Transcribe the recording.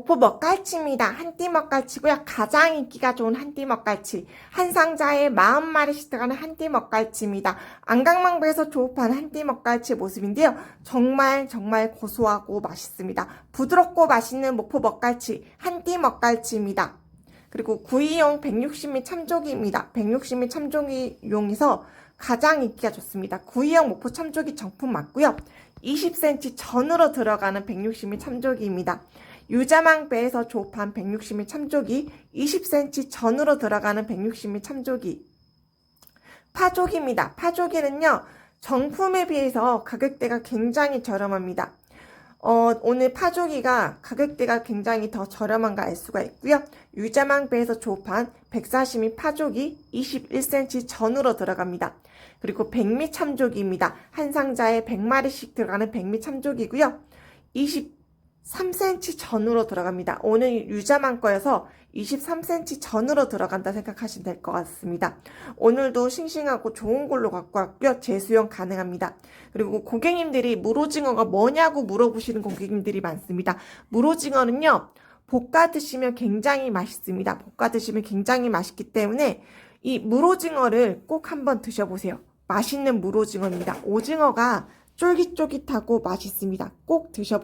목포 먹갈치입니다. 한띠 먹갈치고요. 가장 인기가 좋은 한띠 먹갈치. 한 상자에 40마리씩 들어가는 한띠 먹갈치입니다. 안강망배에서 조업한 한띠 먹갈치 모습인데요. 정말 정말 고소하고 맛있습니다. 부드럽고 맛있는 목포 먹갈치, 한띠 먹갈치입니다. 그리고 구이용 160미 참조기입니다. 160미 참조기용에서 가장 인기가 좋습니다. 구이용 목포 참조기 정품 맞고요. 20cm 전으로 들어가는 160미 참조기입니다. 유자망배에서 조업한 160미 참조기, 20cm 전으로 들어가는 160미 참조기. 파조기입니다. 파조기는요, 정품에 비해서 가격대가 굉장히 저렴합니다. 어, 오늘 파조기가 가격대가 굉장히 더 저렴한가 알 수가 있고요. 유자망배에서 조업한 140미 파조기 21cm 전으로 들어갑니다. 그리고 백미 참조기입니다. 한 상자에 100마리씩 들어가는 백미 참조기고요. 23cm 전으로 들어갑니다. 오늘 유자망 거여서 23cm 전으로 들어간다 생각하시면 될 것 같습니다. 오늘도 싱싱하고 좋은 걸로 갖고 왔고요. 재수용 가능합니다. 그리고 고객님들이 물오징어가 뭐냐고 물어보시는 고객님들이 많습니다. 물오징어는요. 볶아 드시면 굉장히 맛있습니다. 볶아 드시면 굉장히 맛있기 때문에 이 물오징어를 꼭 한번 드셔보세요. 맛있는 물오징어입니다. 오징어가 쫄깃쫄깃하고 맛있습니다. 꼭 드셔보세요.